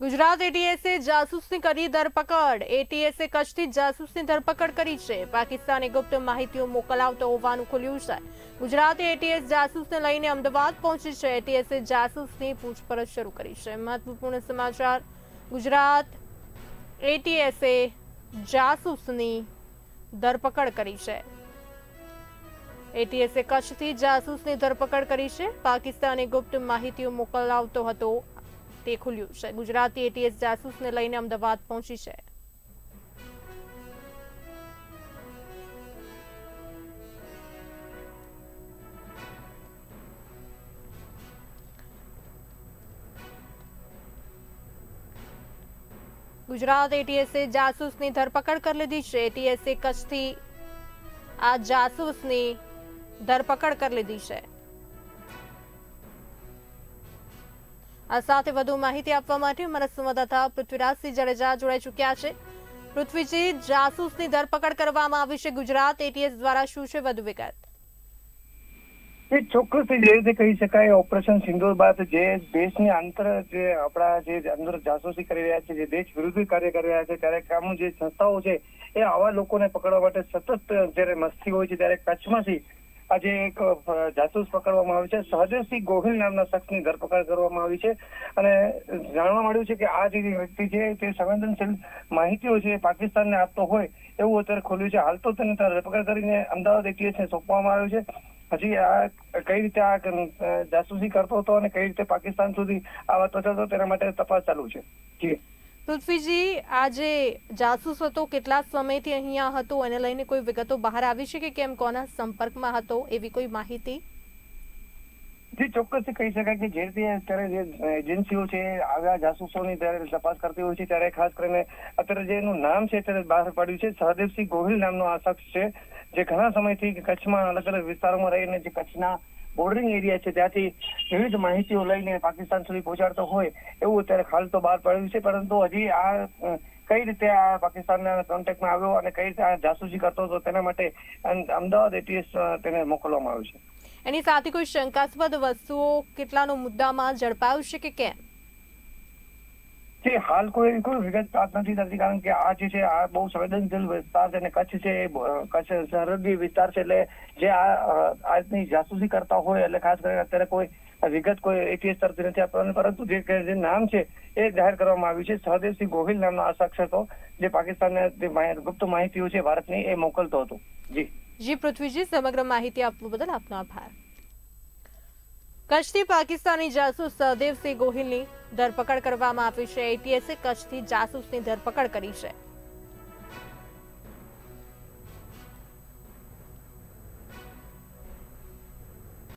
ગુજરાત એટીએસે જાસૂસની કરી ધરપકડ. એટીએસે કચ્છથી જાસૂસની ધરપકડ કરી છે. પાકિસ્તાને ગુપ્ત માહિતીઓ મોકલાવતો હોવાનું ખુલ્યું છે. ગુજરાતે એટીએસ જાસૂસને લઈને અમદાવાદ પહોંચી છે. એટીએસે જાસૂસની પૂછપરછ શરૂ કરી છે. મહત્વપૂર્ણ સમાચાર. ગુજરાત એટીએસે જાસૂસની ધરપકડ કરી છે. એટીએસે કચ્છથી જાસૂસની ધરપકડ કરી છે. પાકિસ્તાને ગુપ્ત માહિતીઓ મોકલાવતો હતો તે ખુલ્યું છે. ગુજરાતી એટીએસ જાસૂસને લઈને અમદાવાદ પહોંચી છે. ગુજરાત એટીએસે જાસૂસની ધરપકડ કરી લીધી છે. એટીએસે કચ્છથી આ જાસૂસની ધરપકડ કરી લીધી છે. આ સાથે વધુ માહિતી આપવા માટે અમારા સંવાદદાતા પૃથ્વીરાજસિંહ જાડેજા જોડાઈ ચૂક્યા છે. પૃથ્વીજી, જાસૂસની ધરપકડ કરવામાં આવી છે ગુજરાત. એટીએસ દ્વારા શું છે વધુ વિગત? એ ચોક્કસ જે રીતે કહી શકાય. ઓપરેશન સિંદૂર બાદ જે દેશની આંતર જે આપણા જે અંદર જાસૂસી કરી રહ્યા છે, જે દેશ વિરુદ્ધ કાર્ય કરી રહ્યા છે, ત્યારે કામ જે સંસ્થાઓ છે, એ આવા લોકોને પકડવા માટે સતત જ્યારે મસ્તી હોય છે, ત્યારે કચ્છમાંથી આજે એક જાસૂસ પકડવામાં આવ્યો છે. સહદેવસિંહ ગોહિલ નામના શખ્સની ધરપકડ કરવામાં આવી છે. અને જાણવા મળ્યું છે કે આ જે વ્યક્તિ છે, તે સંવેદનશીલ માહિતીઓ છે પાકિસ્તાનને આપતો હોય, એવું અત્યારે ખોલ્યું છે. હાલ તો તેને ધરપકડ કરીને અમદાવાદ એટીએસને સોંપવામાં આવ્યો છે. હજી આ કઈ રીતે આ જાસૂસી કરતો હતો અને કઈ રીતે પાકિસ્તાન સુધી આ વાત પહોંચાડતો તેના માટે તપાસ ચાલુ છે. જી. પૃથ્વીજી આ જાસૂસ હતો, કેટલા સમયથી અહીંયા હતો, એને લઈને કોઈ વિગતો બહાર આવી છે કે કેમ, કોના સંપર્કમાં હતો, એવી કોઈ માહિતી? જે ચોક્કસ કહી શકાય કે જે રીતે અત્યારે જે એજન્સીઓ છે આવ્યા જાસૂસોની ત્યારે તપાસ કરતી હોય છે, ત્યારે ખાસ કરીને અત્યારે જે એનું નામ છે, અત્યારે બહાર પાડ્યું છે, સહદેવસિંહ ગોહિલ નામનો આ શખ્સ છે, જે ઘણા સમયથી કચ્છમાં અલગ અલગ વિસ્તારોમાં રહીને જે કચ્છના બોર્ડરિંગ એરિયા છે, ત્યાંથી વિવિધ માહિતીઓ લઈને પાકિસ્તાન સુધી પહોંચાડતો હોય એવું અત્યારે હાલ તો બહાર પડ્યું છે, પરંતુ હજી આ કઈ રીતે આ પાકિસ્તાનના કોન્ટેક્ટમાં આવ્યો અને કઈ રીતે જાસૂસી કરતો હતો તેના માટે અમદાવાદ એટીએસ તેને મોકલવામાં આવ્યું છે. એની સાથે કોઈ શંકાસ્પદ વસ્તુઓ કેટલાનો મુદ્દામાં ઝડપાયું છે કે કેમ? જે હાલ કોઈ કોઈ વિગત પ્રાપ્ત નથી થતી, કારણ કે આ જે છે, આ બહુ સંવેદનશીલ વિસ્તાર છે અને કચ્છ છે કચ્છ સરહદી વિસ્તાર છે, એટલે જે આ આજની જાસૂસી કરતા હોય, એટલે ખાસ કરીને અત્યારે કોઈ વિગત કોઈ એટીએસ તરફથી નથી આપવાનું, પરંતુ જે નામ છે, એ જાહેર કરવામાં આવ્યું છે, સહદેવસિંહ ગોહિલ નામનો આ શખ્સ હતો, જે પાકિસ્તાનને ગુપ્ત માહિતીઓ છે, ભારતની એ મોકલતો હતો. જી. જી, પૃથ્વીજી, સમગ્ર માહિતી આપવા બદલ આપનો આભાર. કચ્છથી પાકિસ્તાની જાસૂસ સહદેવસિંહ ગોહિલની ધરપકડ કરવામાં આવી છે. એટીએસે કચ્છથી જાસૂસની ધરપકડ કરી છે.